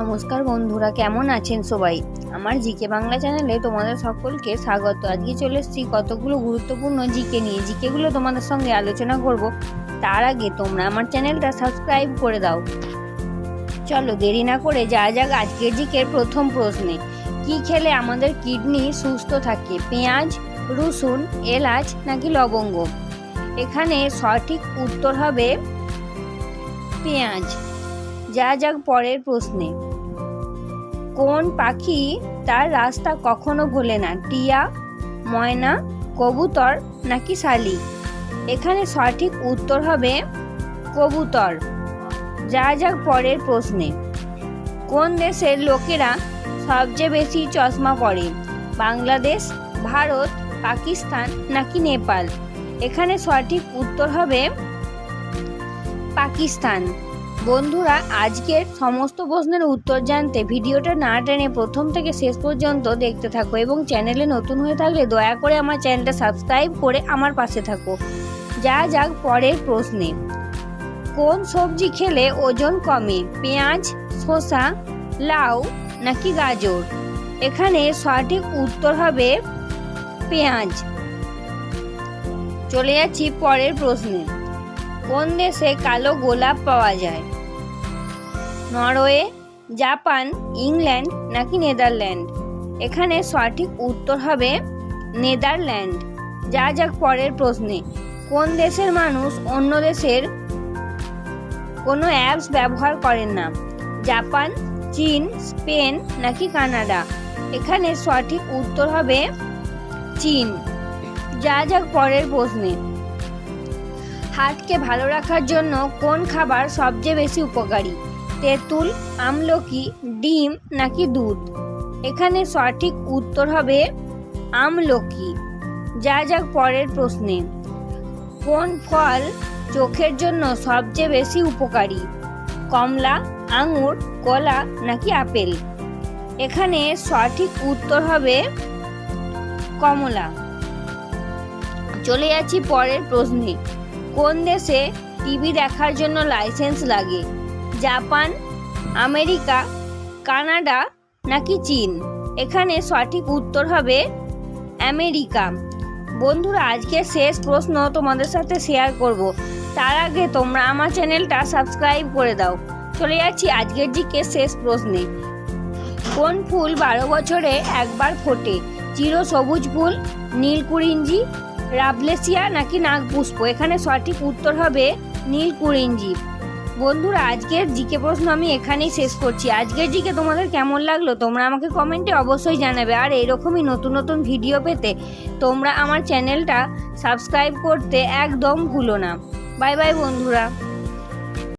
নমস্কার বন্ধুরা, কেমন আছেন সবাই? আমার জিকে বাংলা চ্যানেলে তোমাদের সকলকে স্বাগত। আজকে চলে এসেছি কতগুলো গুরুত্বপূর্ণ জিকে নিয়ে। জিকেগুলো তোমাদের সঙ্গে আলোচনা করব। তার আগে তোমরা আমার চ্যানেলটা সাবস্ক্রাইব করে দাও। চলো দেরি না করে যা যাক আজকের জিকের প্রথম প্রশ্নে। কি খেলে আমাদের কিডনি সুস্থ থাকে? পেঁয়াজ, রসুন, এলাচ নাকি লবঙ্গ? এখানে সঠিক উত্তর হবে পেঁয়াজ। যা যাক পরের প্রশ্নে। কোন পাখি তার রাস্তা কখনো ভোলে না। টিয়া, ময়না, কবুতর নাকি শালিক এখানে সঠিক উত্তর হবে কবুতর। যা যাক পরের প্রশ্নে। কোন দেশের লোকেরা সবচেয়ে বেশি চশমা পরে? বাংলাদেশ, ভারত, পাকিস্তান নাকি নেপাল? এখানে সঠিক উত্তর হবে পাকিস্তান। বন্ধুরা, আজকের সমস্ত প্রশ্নের উত্তর জানতে ভিডিওটা না টেনে প্রথম থেকে শেষ পর্যন্ত দেখতে থাকো এবং চ্যানেলে নতুন হয়ে থাকলে দয়া করে আমার চ্যানেলটা সাবস্ক্রাইব করে আমার পাশে থাকো। যা যাক পরের প্রশ্নে। কোন সবজি খেলে ওজন কমে? পেঁয়াজ, শসা, লাউ নাকি গাজর? এখানে সঠিক উত্তর হবে পেঁয়াজ। চলে যাচ্ছি পরের প্রশ্নে। কোন দেশে কালো গোলাপ পাওয়া যায়? নরওয়ে, জাপান, ইংল্যান্ড নাকি নেদারল্যান্ড? এখানে সঠিক উত্তর হবে নেদারল্যান্ড। যা যাক পরের প্রশ্নে। কোন দেশের মানুষ অন্য দেশের কোনো অ্যাপস ব্যবহার করেন না? জাপান, চীন, স্পেন নাকি কানাডা? এখানে সঠিক উত্তর হবে চীন। যা যাক পরের প্রশ্নে। হার্টকে ভালো রাখার জন্য কোন খাবার সবচেয়ে বেশি উপকারী? তেঁতুল, আমলকি, ডিম নাকি দুধ? এখানে সঠিক উত্তর হবে আমলকি। যা যাক পরের প্রশ্নে। কোন ফল চোখের জন্য সবচেয়ে বেশি উপকারী? কমলা, আঙুর, কলা নাকি আপেল? এখানে সঠিক উত্তর হবে কমলা। চলে যাচ্ছি পরের প্রশ্নে। কোন দেশে টিভি দেখার জন্য লাইসেন্স লাগে? জাপান, আমেরিকা, কানাডা নাকি চীন? এখানে সঠিক উত্তর হবে আমেরিকা। বন্ধুরা আজকে শেষ প্রশ্ন তোমাদের সাথে শেয়ার করব। তার আগে তোমরা আমার চ্যানেলটা সাবস্ক্রাইব করে দাও। চলে যাচ্ছি আজকের জিকে শেষ প্রশ্নে। কোন ফুল বারো বছরে একবার ফোটে? চির সবুজ ফুল, নীলকুরিঞ্জি রাবলেসিয়া নাকি নাগপুষ্প এখানে সঠিক উত্তর হবে নীল কুরিঞ্জীব বন্ধুরা, আজকের জিকে প্রশ্ন আমি এখানেই শেষ করছি। আজকের জিকে তোমাদের কেমন লাগল তোমরা আমাকে কমেন্টে অবশ্যই জানাবে। আর এরকমই নতুন নতুন ভিডিও পেতে তোমরা আমার চ্যানেলটা সাবস্ক্রাইব করতে একদম ভুলো না। বাই বাই বন্ধুরা।